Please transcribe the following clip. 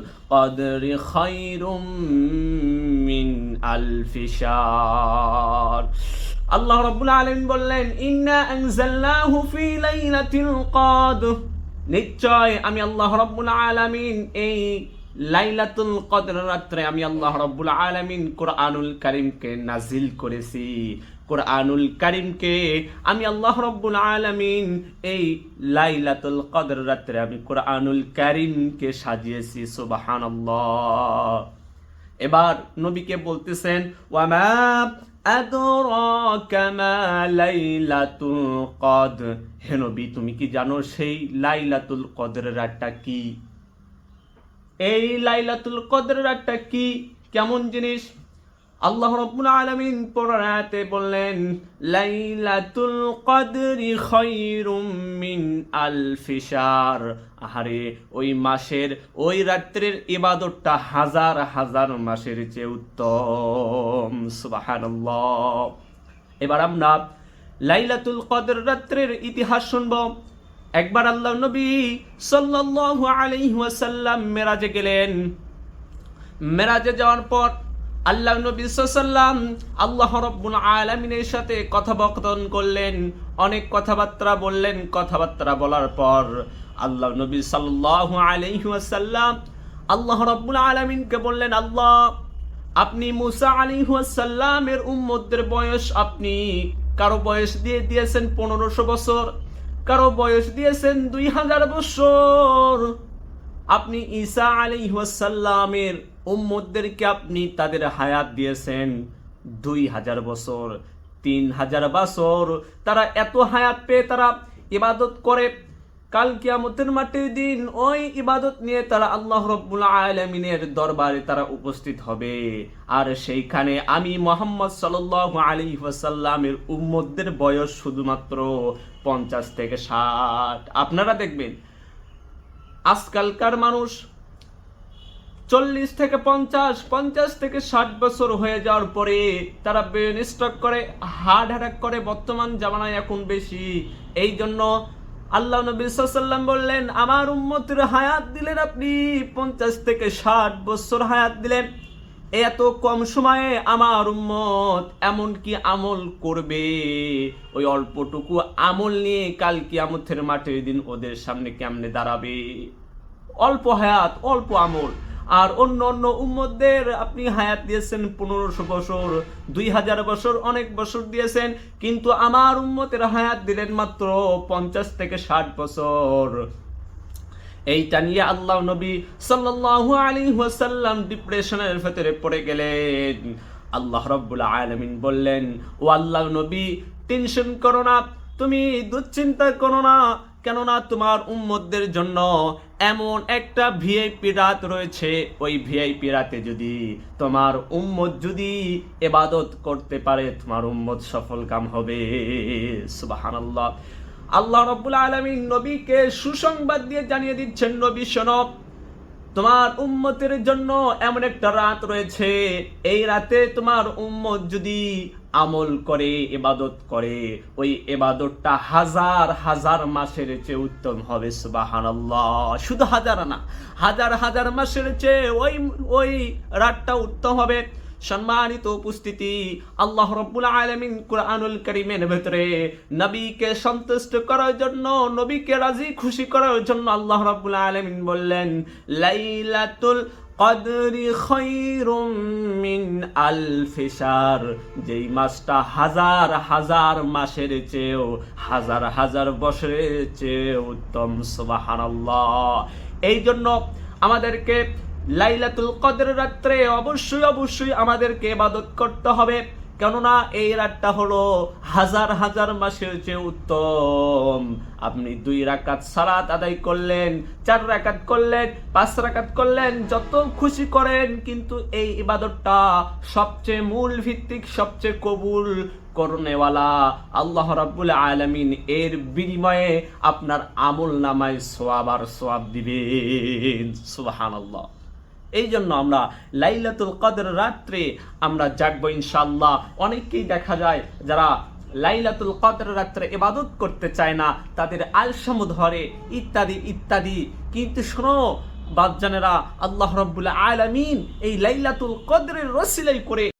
القدر خير من ألف شهر আল্লাহ রব্বুল আলামিন বললেন ইন্না আনজালনাহু ফি লাইলাতিল কদর নিশ্চয় আমি আল্লাহ রব্বুল আলামিন এই লাইলাতুল কদর রাত্রে আমি আল্লাহ রব্বুল আলামিন কোরআনুল কারীমকে নাজিল করেছি কোরআনুল কারীমকে আমি আল্লাহ রব্বুল আলামিন এই লাইলাতুল কদর রাত্রে আমি কোরআনুল কারীমকে সাজিয়েছি, সুবহানাল্লাহ। এবার নবীকে বলতেছেন, ওয়ামা কদর? হে নবী, তুমি কি জানো সেই লাইলাতুল কদরের রাতটা কি? এই লাইলাতুল কদরের রাতটা কি? কেমন জিনিস? আল্লাহ রাব্বুল আলামিন পরের আয়াতে বললেন, লাইলাতুল কদরি খায়রুম মিন আলফি শাহর আহারে, ওই মাসের, ওই রাত্রের ইবাদতটা হাজার হাজার মাসের চেয়ে উত্তম। সুবহানাল্লাহ। এবার আমরা লাইলাতুল কদর রাত্রের ইতিহাস শুনব। একবার আল্লাহ নবী সাল্লাল্লাহু আলাইহি ওয়াসাল্লাম মেরাজে গেলেন। মেরাজে যাওয়ার পর আল্লাহ নবী সাল্লাম আল্লাহ রব্বুল আলামিনের সাথে কথোপকথন করলেন, অনেক কথাবার্তা বললেন, কথাবার্তা বলার পর আল্লাহ নবী সাল্লাল্লাহু আলাইহি ওয়াসাল্লাম আল্লাহ রব্বুল আলামিনকে বললেন, আল্লাহ, আপনি মুসা আলিহাসাল্লামের উম্মদের বয়স আপনি কারও বয়স দিয়ে দিয়েছেন পনেরোশো বছর, কারও বয়স দিয়েছেন দুই হাজার বছর। আপনি ঈসা আলী আলিহাসাল্লামের উম্মদদেরকে আপনি তাদের হায়াত দিয়েছেন দুই হাজার বছর, তিন হাজার বছর। তারা এত হায়াত পেয়ে তারা ইবাদত করে। কাল কিয়ামতের মাটির দিন ওই ইবাদত নিয়ে তারা আল্লাহ রব্বুল আলমিনের দরবারে তারা উপস্থিত হবে। আর সেইখানে আমি মোহাম্মদ সাল্লাহ আলী ওয়াসাল্লামের উম্মদের বয়স শুধুমাত্র পঞ্চাশ থেকে ষাট। আপনারা দেখবেন আজকালকার মানুষ চল্লিশ থেকে পঞ্চাশ পঞ্চাশ থেকে ষাট বছর হয়ে যাওয়ার পরে তারা ব্রেন স্ট্রোক করে হার্ট অ্যাটাক করে, বর্তমান জামানায় এখন বেশি। এই জন্য আল্লাহ নবী সাল্লাম বললেন, আমার উম্মতের হায়াত দিলেন আপনি, পঞ্চাশ থেকে ষাট বছর হায়াত দিলেন। এত কম সময়ে আমার উম্মত এমন কি আমল করবে। ওই অল্পটুকু আমল নিয়ে কাল কিয়ামতের মাঠের দিন ওদের সামনে কেমনে দাঁড়াবে? অল্প হায়াত, অল্প আমল। আর অন্য অন্য উম্মতদের আপনি হায়াত দিয়েছেন পনেরোশো বছর, দুই হাজার বছর, অনেক বছর দিয়েছেন, কিন্তু আমার উম্মতের হায়াত দিলেন মাত্র পঞ্চাশ থেকে ষাট বছর। এইটা নিয়ে আল্লাহ নবী সাল্লাল্লাহু আলাইহি ওয়াসাল্লাম ডিপ্রেশনের ভেতরে পড়ে গেলেন। আল্লাহ রাব্বুল আলামিন বললেন, ও আল্লাহ নবী টেনশন করো না, তুমি দুশ্চিন্তা করো না, কেননা তোমার উম্মতদের জন্য এমন একটা ভিআইপি রাত রয়েছে। ওই ভিআইপি রাতে যদি তোমার উম্মত যদি এবাদত করতে পারে, তোমার উম্মত সফল কাম হবে। আল্লাহ রব্বুল আলমিন নবীকে সুসংবাদ দিয়ে জানিয়ে দিচ্ছেন, নবী শোনব তোমার উম্মতের জন্য এমন একটা রাত রয়েছে। এই রাতে তোমার উম্মত যদি আমল করে এবাদত করে, ওই এবাদতটা হাজার হাজার মাসের চেয়ে উত্তম হবে, সুবাহানাল্লাহ। শুধু হাজার না, হাজার হাজার মাসের চেয়ে ওই ওই রাতটা উত্তম হবে। সম্মানিত উপস্থিতি, আল্লাহ রব্বুল আলমিন কুরআনুল করিমের ভেতরে নবীকে সন্তুষ্ট করার জন্য, নবীকে রাজি, খুশি করার জন্য আল্লাহ রব্বুল আলমিন বললেন, লাইলাতুল কদরি খৈরুম মিন আলফিসার যেই মাসটা হাজার হাজার মাসের চেয়েও, হাজার হাজার বছরের চেয়ে উত্তম, সুবহানাল্লাহ। এই জন্য আমাদেরকে লাইলাতুল কদর রাত্রে অবশ্যই অবশ্যই আমাদেরকে ইবাদত করতে হবে। কেননা এই রাতটা হলো হাজার হাজার মাসের চেয়ে উত্তম। আপনি দুই রাকাত সালাত আদায় করলেন, চার রাকাত করলেন, পাঁচ রাকাত করলেন, যত খুশি করেন, কিন্তু এই ইবাদতটা সবচেয়ে মূল ভিত্তিক, সবচেয়ে কবুল করনেওয়ালা আল্লাহ রাব্বুল আলামিন এর বিনিময়ে আপনার আমল নামায় সোয়াব আর সোয়াব দিবেন। সুবহানাল্লাহ। এই জন্য আমরা লাইলাতুল কদর রাত্রে আমরা জাগবো ইনশাল্লাহ অনেককেই দেখা যায় যারা লাইলাতুল কদর রাত্রে এবাদত করতে চায় না, তাদের আলসম ধরে, ইত্যাদি ইত্যাদি। কিন্তু শোনো বাদজানেরা আল্লাহ রব্বুল আলামিন এই লাইলাতুল কদরের রসিলাই করে